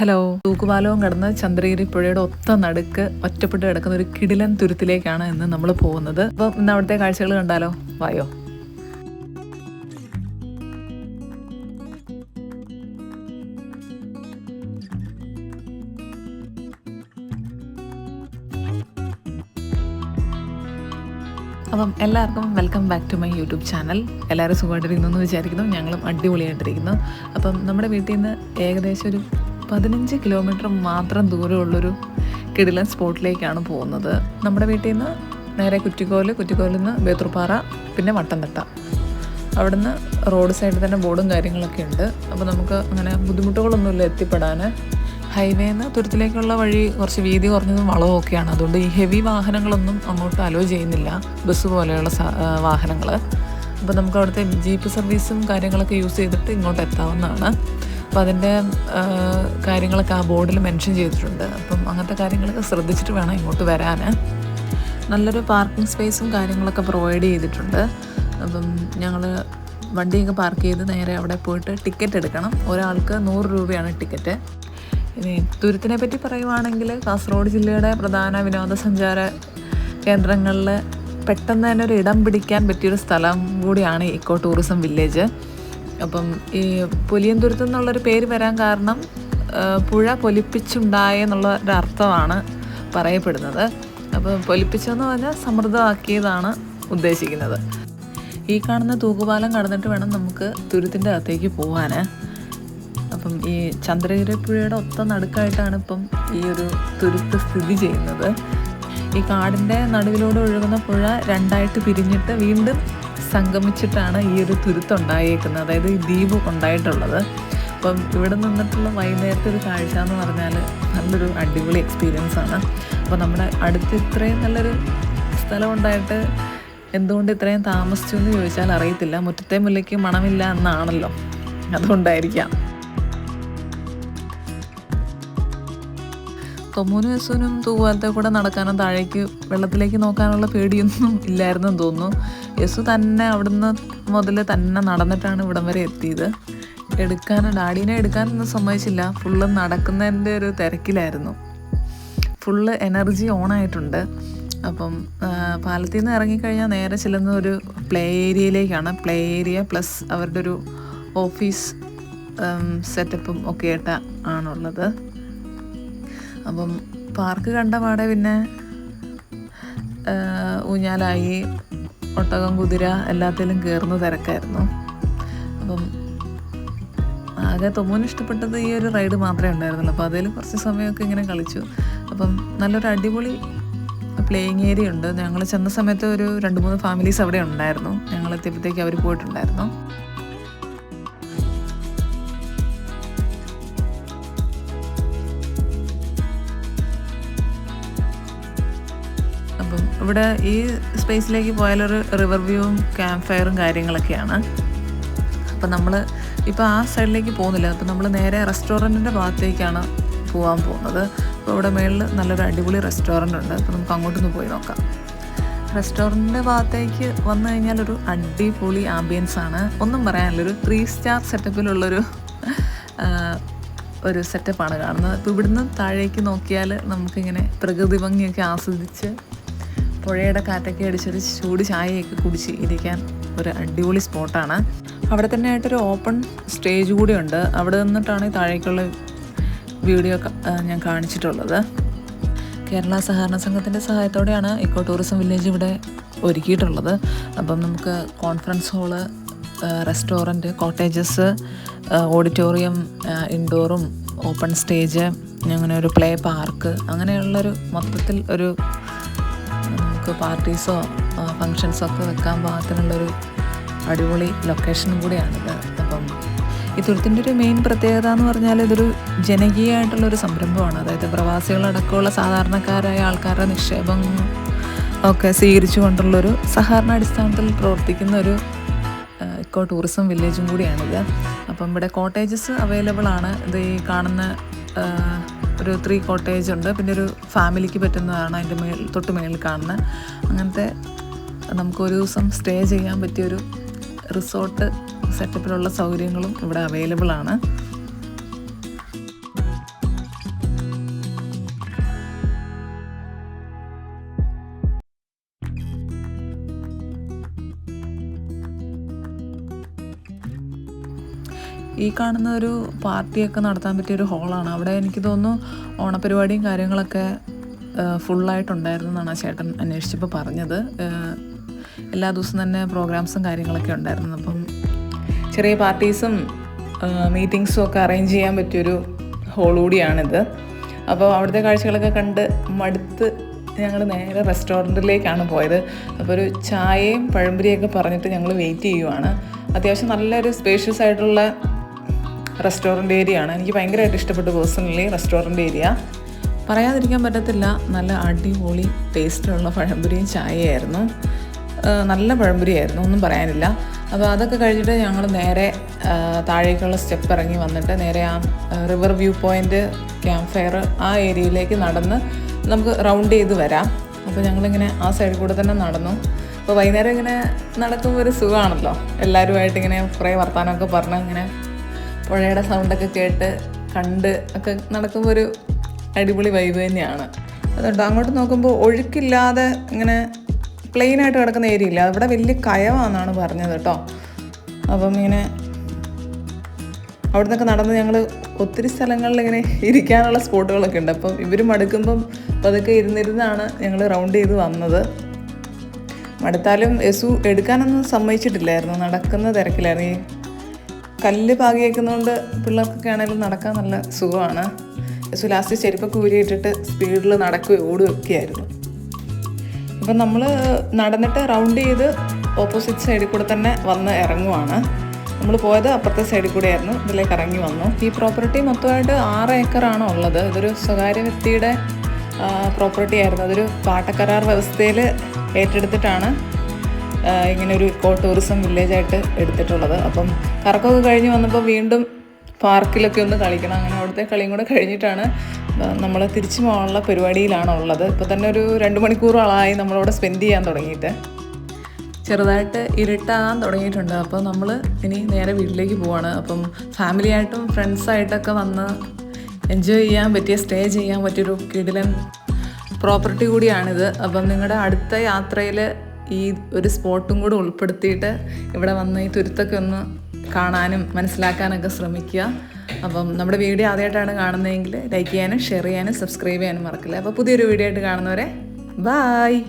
Hello. തൂക്കുപാലവും കടന്ന് ചന്ദ്രഗിരി പുഴയുടെ ഒത്ത നടുക്ക് ഒറ്റപ്പെട്ട് കിടക്കുന്ന ഒരു കിടിലൻ തുരുത്തിലേക്കാണ് ഇന്ന് നമ്മൾ പോകുന്നത്. അപ്പം ഇന്ന് അവിടുത്തെ കാഴ്ചകൾ കണ്ടാലോ? വായോ. അപ്പം എല്ലാവർക്കും welcome back to my YouTube channel എല്ലാവരും സുഖമായിട്ടിരിക്കുന്നു എന്ന് വിചാരിക്കുന്നു. ഞങ്ങളും അടിപൊളിയായിട്ടിരിക്കുന്നു. അപ്പം നമ്മുടെ വീട്ടിൽ നിന്ന് ഏകദേശം ഒരു പതിനഞ്ച് കിലോമീറ്റർ മാത്രം ദൂരമുള്ളൊരു കിടിലൻ സ്പോട്ടിലേക്കാണ് പോകുന്നത്. നമ്മുടെ വീട്ടിൽ നിന്ന് നേരെ കുറ്റിക്കോൽ കുറ്റിക്കോലിൽ നിന്ന് ബേത്തൂർപ്പാറ പിന്നെ വട്ടംതട്ട. അവിടുന്ന് റോഡ് സൈഡിൽ തന്നെ ബോർഡും കാര്യങ്ങളൊക്കെ ഉണ്ട്. അപ്പോൾ നമുക്ക് അങ്ങനെ ബുദ്ധിമുട്ടുകളൊന്നുമില്ല എത്തിപ്പെടാൻ ഹൈവേന്ന് തുരുത്തിലേക്കുള്ള വഴി കുറച്ച് വീതി കുറഞ്ഞതും വളവും ഒക്കെയാണ്. അതുകൊണ്ട് ഈ ഹെവി വാഹനങ്ങളൊന്നും അങ്ങോട്ട് അലോ ചെയ്യുന്നില്ല. ബസ് പോലെയുള്ള വാഹനങ്ങൾ അപ്പോൾ നമുക്ക് അവിടുത്തെ ജീപ്പ് സർവീസും കാര്യങ്ങളൊക്കെ യൂസ് ചെയ്തിട്ട് ഇങ്ങോട്ട് എത്താവുന്നതാണ്. അപ്പോൾ അതിന്റെ കാര്യങ്ങളൊക്കെ ആ ബോർഡിൽ മെൻഷൻ ചെയ്തിട്ടുണ്ട്. അപ്പം അങ്ങനത്തെ കാര്യങ്ങളൊക്കെ ശ്രദ്ധിച്ചിട്ട് വേണം ഇങ്ങോട്ട് വരാൻ നല്ലൊരു പാർക്കിംഗ് സ്പേസും കാര്യങ്ങളൊക്കെ പ്രൊവൈഡ് ചെയ്തിട്ടുണ്ട്. അപ്പം ഞങ്ങൾ വണ്ടിയൊക്കെ പാർക്ക് ചെയ്ത് നേരെ അവിടെ പോയിട്ട് ടിക്കറ്റ് എടുക്കണം. ഒരാൾക്ക് നൂറ് രൂപയാണ് ടിക്കറ്റ്. ഇനി തുരുത്തിനെ പറ്റി പറയുവാണെങ്കിൽ കാസർഗോഡ് ജില്ലയുടെ പ്രധാന വിനോദസഞ്ചാര കേന്ദ്രങ്ങളിൽ പെട്ടെന്ന് തന്നെ ഒരു ഇടം പിടിക്കാൻ പറ്റിയൊരു സ്ഥലം കൂടിയാണ് ഇക്കോ ടൂറിസം വില്ലേജ്. അപ്പം ഈ പുലിയന്തുരുത്ത് എന്നുള്ളൊരു പേര് വരാൻ കാരണം പുഴ പൊലിപ്പിച്ചുണ്ടായ എന്നുള്ള ഒരു അർത്ഥമാണ് പറയപ്പെടുന്നത്. അപ്പോൾ പൊലിപ്പിച്ചെന്ന് പറഞ്ഞാൽ സമൃദ്ധമാക്കിയതാണ് ഉദ്ദേശിക്കുന്നത്. ഈ കാണുന്ന തൂക്കുപാലം കടന്നിട്ട് വേണം നമുക്ക് തുരുത്തിന്റെ അകത്തേക്ക് പോകാൻ അപ്പം ഈ ചന്ദ്രഗിരി പുഴയുടെ ഒത്ത നടുക്കായിട്ടാണ് ഇപ്പം ഈ ഒരു തുരുത്ത് സ്ഥിതി ചെയ്യുന്നത്. ഈ കാടിന്റെ നടുവിലൂടെ ഒഴുകുന്ന പുഴ രണ്ടായിട്ട് പിരിഞ്ഞിട്ട് വീണ്ടും സംഗമിച്ചിട്ടാണ് ഈ ഒരു തുരുത്തുണ്ടായേക്കുന്നത്. അതായത് ഈ ദ്വീപ് ഉണ്ടായിട്ടുള്ളത്. അപ്പം ഇവിടെ നിന്നിട്ടുള്ള വൈകുന്നേരത്തെ ഒരു കാഴ്ച എന്ന് പറഞ്ഞാൽ നല്ലൊരു അടിപൊളി എക്സ്പീരിയൻസ് ആണ്. അപ്പോൾ നമ്മുടെ അടുത്ത് ഇത്രയും നല്ലൊരു സ്ഥലമുണ്ടായിട്ട് എന്തുകൊണ്ട് ഇത്രയും താമസിച്ചു എന്ന് ചോദിച്ചാൽ അറിയത്തില്ല. മുറ്റത്തെ മുല്ലയ്ക്ക് മണമില്ല എന്നാണല്ലോ. അതുകൊണ്ടായിരിക്കാം. തൊമ്മൂനും യസുവിനും തൂവാലത്തെ കൂടെ നടക്കാനും താഴേക്ക് വെള്ളത്തിലേക്ക് നോക്കാനുള്ള പേടിയൊന്നും ഇല്ലായിരുന്നെന്ന് തോന്നുന്നു. യസു തന്നെ അവിടുന്ന് മുതൽ തന്നെ നടന്നിട്ടാണ് ഇവിടം വരെ എത്തിയത്. എടുക്കാൻ ഡാഡീനെ എടുക്കാനൊന്നും സമ്മതിച്ചില്ല. ഫുള്ള് നടക്കുന്നതിന്റെ ഒരു തിരക്കിലായിരുന്നു. ഫുള്ള് എനർജി ഓണായിട്ടുണ്ട്. അപ്പം പാലത്തിൽ നിന്ന് ഇറങ്ങിക്കഴിഞ്ഞാൽ നേരെ ചെല്ലുന്ന ഒരു പ്ലേ ഏരിയയിലേക്കാണ്. പ്ലേ ഏരിയ പ്ലസ് അവരുടെ ഒരു ഓഫീസ് സെറ്റപ്പും ഒക്കെ ആയിട്ട് ആണുള്ളത്. അപ്പം പാർക്ക് കണ്ട പാടെ പിന്നെ ഊഞ്ഞാലായി. ഒട്ടകം കുതിര എല്ലാത്തിലും കയറുന്ന തിരക്കായിരുന്നു. അപ്പം ആകെ തൊമ്മൂന് ഇഷ്ടപ്പെട്ടത് ഈ ഒരു റൈഡ് മാത്രമേ ഉണ്ടായിരുന്നുള്ളൂ. അപ്പോൾ അതിൽ കുറച്ച് സമയമൊക്കെ ഇങ്ങനെ കളിച്ചു. അപ്പം നല്ലൊരു അടിപൊളി പ്ലേയിങ് ഏരിയ ഉണ്ട്. ഞങ്ങൾ ചെന്ന സമയത്ത് ഒരു രണ്ട് മൂന്ന് ഫാമിലീസ് അവിടെ ഉണ്ടായിരുന്നു. ഞങ്ങൾ എത്തിയപ്പോഴത്തേക്ക് അവർ പോയിട്ടുണ്ടായിരുന്നു. അപ്പം ഇവിടെ ഈ സ്പേസിലേക്ക് പോയാലൊരു റിവർ വ്യൂവും ക്യാമ്പ് ഫയറും കാര്യങ്ങളൊക്കെയാണ്. അപ്പം നമ്മൾ ഇപ്പോൾ ആ സൈഡിലേക്ക് പോകുന്നില്ല. അപ്പം നമ്മൾ നേരെ റെസ്റ്റോറന്റിന്റെ ഭാഗത്തേക്കാണ് പോകാൻ പോകുന്നത്. അപ്പോൾ ഇവിടെ മേളിൽ നല്ലൊരു അടിപൊളി റെസ്റ്റോറന്റ് ഉണ്ട്. അപ്പോൾ നമുക്ക് അങ്ങോട്ടൊന്ന് പോയി നോക്കാം. റെസ്റ്റോറന്റിന്റെ ഭാഗത്തേക്ക് വന്നു കഴിഞ്ഞാൽ ഒരു അടിപൊളി ആംബിയൻസ് ആണ്. ഒന്നും പറയാനില്ല. ഒരു ത്രീ സ്റ്റാർ സെറ്റപ്പിലുള്ളൊരു ഒരു സെറ്റപ്പാണ് കാണുന്നത്. അപ്പോൾ ഇവിടുന്ന് താഴേക്ക് നോക്കിയാൽ നമുക്കിങ്ങനെ പ്രകൃതി ഭംഗിയൊക്കെ ആസ്വദിച്ച് പുഴയുടെ കാറ്റൊക്കെ അടിച്ചൊരു ചൂട് ചായയൊക്കെ കുടിച്ച് ഇരിക്കാൻ ഒരു അടിപൊളി സ്പോട്ടാണ്. അവിടെ തന്നെ ആയിട്ടൊരു ഓപ്പൺ സ്റ്റേജ് കൂടി ഉണ്ട്. അവിടെ നിന്നിട്ടാണ് ഈ താഴേക്കുള്ള വീഡിയോ ഞാൻ കാണിച്ചിട്ടുള്ളത്. കേരള സഹകരണ സംഘത്തിന്റെ സഹായത്തോടെയാണ് ഇക്കോ ടൂറിസം വില്ലേജ് ഇവിടെ ഒരുക്കിയിട്ടുള്ളത്. അപ്പം നമുക്ക് conference hall restaurant cottages auditorium ഇൻഡോറും open stage അങ്ങനെ ഒരു പ്ലേ പാർക്ക് അങ്ങനെയുള്ളൊരു മൊത്തത്തിൽ ഒരു നമുക്ക് പാർട്ടീസോ ഫങ്ഷൻസോ ഒക്കെ വെക്കാൻ പാകത്തിനുള്ളൊരു അടിപൊളി ലൊക്കേഷനും കൂടിയാണിത്. അപ്പം ഈ തുരുത്തിന്റെ ഒരു മെയിൻ പ്രത്യേകത എന്ന് പറഞ്ഞാൽ ഇതൊരു ജനകീയമായിട്ടുള്ളൊരു സംരംഭമാണ്. അതായത് പ്രവാസികളടക്കമുള്ള സാധാരണക്കാരായ ആൾക്കാരുടെ നിക്ഷേപം ഒക്കെ സ്വീകരിച്ചുകൊണ്ടുള്ളൊരു സഹകരണ അടിസ്ഥാനത്തിൽ പ്രവർത്തിക്കുന്ന ഒരു ഇക്കോ ടൂറിസം വില്ലേജും കൂടിയാണിത്. അപ്പം ഇവിടെ കോട്ടേജസ് അവൈലബിൾ ആണ്. ഇത് ഈ കാണുന്ന ഒരു ത്രീ കോട്ടേജ് ഉണ്ട്. പിന്നെ ഒരു ഫാമിലിക്ക് പറ്റുന്നതാണ് അതിന്റെ മേൽ തൊട്ട് മേളിൽ കാണുന്നത് അങ്ങനത്തെ നമുക്കൊരു ദിവസം സ്റ്റേ ചെയ്യാൻ പറ്റിയൊരു റിസോർട്ട് സെറ്റപ്പിലുള്ള സൗകര്യങ്ങളും ഇവിടെ അവൈലബിൾ ആണ്. ഈ കാണുന്ന ഒരു പാർട്ടിയൊക്കെ നടത്താൻ പറ്റിയ ഒരു ഹോളാണ്. അവിടെ എനിക്ക് തോന്നുന്നു ഓണപരിപാടിയും കാര്യങ്ങളൊക്കെ ഫുള്ളായിട്ടുണ്ടായിരുന്നു എന്നാണ് ആ ചേട്ടൻ അന്വേഷിച്ചപ്പോൾ പറഞ്ഞത്. എല്ലാ ദിവസവും തന്നെ പ്രോഗ്രാംസും കാര്യങ്ങളൊക്കെ ഉണ്ടായിരുന്നു. അപ്പം ചെറിയ പാർട്ടീസും മീറ്റിങ്സും ഒക്കെ അറേഞ്ച് ചെയ്യാൻ പറ്റിയൊരു ഹോൾ കൂടിയാണിത്. അപ്പോൾ അവിടുത്തെ കാഴ്ചകളൊക്കെ കണ്ട് മടുത്ത് ഞങ്ങൾ നേരെ റെസ്റ്റോറന്റിലേക്കാണ് പോയത്. അപ്പോൾ ഒരു ചായയും പഴംപൊരിയൊക്കെ പറഞ്ഞിട്ട് ഞങ്ങൾ വെയിറ്റ് ചെയ്യുവാണ്. അത്യാവശ്യം നല്ലൊരു സ്പേഷ്യസ് ആയിട്ടുള്ള റെസ്റ്റോറന്റ് ഏരിയ ആണ് എനിക്ക് ഭയങ്കരമായിട്ട് ഇഷ്ടപ്പെട്ടു പേഴ്സണലി റെസ്റ്റോറന്റ് ഏരിയ. പറയാതിരിക്കാൻ പറ്റത്തില്ല. നല്ല അടിപൊളി ടേസ്റ്റുള്ള പഴംപൊരിയും ചായയായിരുന്നു. നല്ല പഴംപൊരിയായിരുന്നു. ഒന്നും പറയാനില്ല. അപ്പോൾ അതൊക്കെ കഴിഞ്ഞിട്ട് ഞങ്ങൾ നേരെ താഴേക്കുള്ള സ്റ്റെപ്പ് ഇറങ്ങി വന്നിട്ട് നേരെ ആ river view point camp fire ആ ഏരിയയിലേക്ക് നടന്ന് നമുക്ക് റൗണ്ട് ചെയ്ത് വരാം. അപ്പോൾ ഞങ്ങളിങ്ങനെ ആ സൈഡിൽ കൂടെ തന്നെ നടന്നു. അപ്പോൾ വൈകുന്നേരം ഇങ്ങനെ നടക്കുമ്പോൾ ഒരു സുഖമാണല്ലോ എല്ലാവരുമായിട്ട് ഇങ്ങനെ കുറേ വർത്തമാനമൊക്കെ പറഞ്ഞ് ഇങ്ങനെ പുഴയുടെ സൗണ്ടൊക്കെ കേട്ട് കണ്ട് ഒക്കെ നടക്കുമ്പോൾ ഒരു അടിപൊളി വൈബ് തന്നെയാണ്. അതുകൊണ്ട് അങ്ങോട്ട് നോക്കുമ്പോൾ ഒഴുക്കില്ലാതെ ഇങ്ങനെ പ്ലെയിൻ ആയിട്ട് കിടക്കുന്ന ഏരിയ ഇല്ല. അവിടെ വലിയ കയവാണെന്നാണ് പറഞ്ഞത് കേട്ടോ. അപ്പം ഇങ്ങനെ അവിടെ നിന്നൊക്കെ നടന്ന് ഞങ്ങൾ ഒത്തിരി സ്ഥലങ്ങളിൽ ഇങ്ങനെ ഇരിക്കാനുള്ള സ്പോട്ടുകളൊക്കെ ഉണ്ട്. അപ്പം ഇവർ മടുക്കുമ്പം പതുക്കെ ഇരുന്നിരുന്നാണ് ഞങ്ങൾ റൗണ്ട് ചെയ്ത് വന്നത്. മടുത്താലും യസു എടുക്കാനൊന്നും സമ്മതിച്ചിട്ടില്ലായിരുന്നു. നടക്കുന്ന തിരക്കിലായിരുന്നു. ഈ കല്ല് പാകിയേക്കുന്നതുകൊണ്ട് പിള്ളേർക്കൊക്കെ ആണെങ്കിലും നടക്കാൻ നല്ല സുഖമാണ്. സു ലാസ്റ്റ് ചെരുപ്പൊക്കെ ഊരിയിട്ടിട്ട് സ്പീഡിൽ നടക്കുകയും ഓടുകയൊക്കെ ആയിരുന്നു അപ്പം നമ്മൾ നടന്നിട്ട് റൗണ്ട് ചെയ്ത് ഓപ്പോസിറ്റ് സൈഡിൽ കൂടെ തന്നെ വന്ന് ഇറങ്ങുവാണ്. നമ്മൾ പോയത് അപ്പുറത്തെ സൈഡിൽ കൂടെ ആയിരുന്നു. ഇതിലേക്ക് ഇറങ്ങി വന്നു. ഈ പ്രോപ്പർട്ടി മൊത്തമായിട്ട് ആറ് ഏക്കറാണ് ഉള്ളത്. ഇതൊരു സ്വകാര്യ വ്യക്തിയുടെ പ്രോപ്പർട്ടി ആയിരുന്നു. അതൊരു പാട്ടക്കരാർ വ്യവസ്ഥയിൽ ഏറ്റെടുത്തിട്ടാണ് ഇങ്ങനെ ഒരു ഇക്കോ ടൂറിസം വില്ലേജായിട്ട് എടുത്തിട്ടുള്ളത്. അപ്പം കറക്കമൊക്കെ കഴിഞ്ഞ് വന്നപ്പോൾ വീണ്ടും പാർക്കിലൊക്കെ ഒന്ന് കളിക്കണം. അങ്ങനെ അവിടുത്തെ കളിയും കൂടെ കഴിഞ്ഞിട്ടാണ് നമ്മൾ തിരിച്ചു പോകാനുള്ള പരിപാടിയിലാണ് ഉള്ളത്. ഇപ്പോൾ തന്നെ ഒരു രണ്ട് മണിക്കൂറോളമായി നമ്മളവിടെ സ്പെൻഡ് ചെയ്യാൻ തുടങ്ങിയിട്ട്. ചെറുതായിട്ട് ഇരുട്ടാകാൻ തുടങ്ങിയിട്ടുണ്ട്. അപ്പോൾ നമ്മൾ ഇനി നേരെ വീട്ടിലേക്ക് പോവാണ്. അപ്പം ഫാമിലിയായിട്ടും ഫ്രണ്ട്സായിട്ടൊക്കെ വന്ന് എൻജോയ് ചെയ്യാൻ പറ്റിയ സ്റ്റേ ചെയ്യാൻ പറ്റിയൊരു കിടിലൻ പ്രോപ്പർട്ടി കൂടിയാണിത്. അപ്പം നിങ്ങളുടെ അടുത്ത യാത്രയിൽ ഈ ഒരു സ്പോട്ടും കൂടെ ഉൾപ്പെടുത്തിയിട്ട് ഇവിടെ വന്ന് ഈ തുരുത്തൊക്കെ ഒന്ന് കാണാനും മനസ്സിലാക്കാനൊക്കെ ശ്രമിക്കുക. അപ്പം നമ്മുടെ വീഡിയോ ആദ്യമായിട്ടാണ് കാണുന്നതെങ്കിൽ ലൈക്ക് ചെയ്യാനും ഷെയർ ചെയ്യാനും സബ്സ്ക്രൈബ് ചെയ്യാനും മറക്കില്ല. അപ്പോൾ പുതിയൊരു വീഡിയോ ആയിട്ട് കാണുന്നവരെ ബായ്